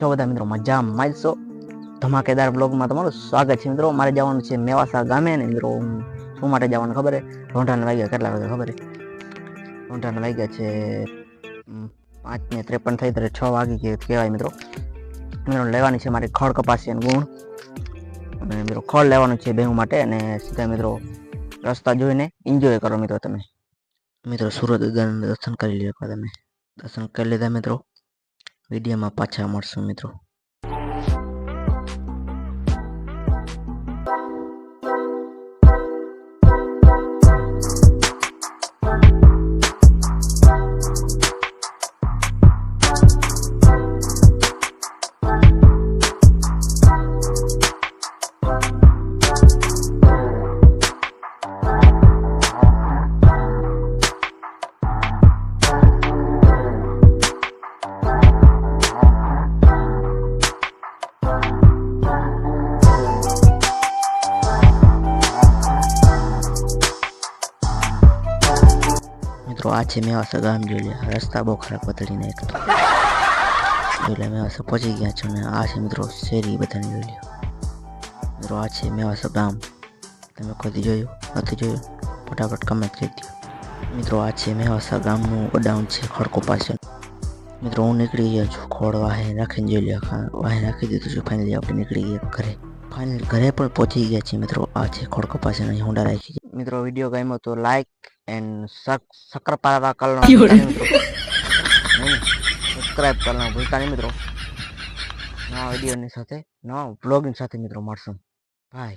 તો બધા મિત્રો મજા માલશો ધમાકેદાર બ્લોગમાં તમારું સ્વાગત છે મિત્રો. મારે જવાનું છે મેવાસા ગામે ને મિત્રો શું માટે જવાનું ખબર છે રોંઢાને વાગ્યા કેટલા વાગ્યા ખબર છે રોંઢાને વાગ્યા છે પાંચ ને ત્રેપન થઈ ત્યારે છ વાગી કે કહેવાય મિત્રો. મિત્રો લેવાની છે મારી ખડ કપાસી અને ગુણ. અને મિત્રો ખડ લેવાનું છે બેહુ માટે અને સીધા મિત્રો રસ્તા જોઈને એન્જોય કરો મિત્રો તમે. મિત્રો સુરત ગગન દર્શન કરી લો એકવાર તમે. દર્શન કરી લીધા મિત્રો. વિડીયોમાં પાછા મળશું મિત્રો. મિત્રો આ છે મેવાસા ગામ જોઈ લે રસ્તા બહુ ખરાબ બદલી નાખ્યો જોઈ લે મેવાસા પહોંચી ગયા છો ને આ છે મિત્રો શેરી બધાની જોઈ લ્યો મિત્રો આ છે મેવાસા ગામ તમે કદી જોયું નથી જોયું ફટાફટ કમેન્ટ કરી દો મિત્રો આ છે મેવાસા ગામનું ગોડાઉન છે ખડકો પાસે મિત્રો હું નીકળી ગયો છું ખોડ વાહે નાખીને જોઈ લ્યો ખા- વાહે નાખી દીધું છે ફાઇનલી આપણે નીકળી ગયા ઘરે ફાઇનલ ઘરે પણ પહોંચી ગયા છીએ મિત્રો આ છે ખોડકો પાસે અહીં હોન્ડા રાખી છે મિત્રો વીડિયો ગમ્યો તો લાઈક એન્ડ સક્કરપારા કલનો સબસ્ક્રાઇબ કરવાનું ભૂલતા નહીં મિત્રો. નવા વિડીયોની સાથે નવા બ્લોગની સાથે મિત્રો મળશું. બાય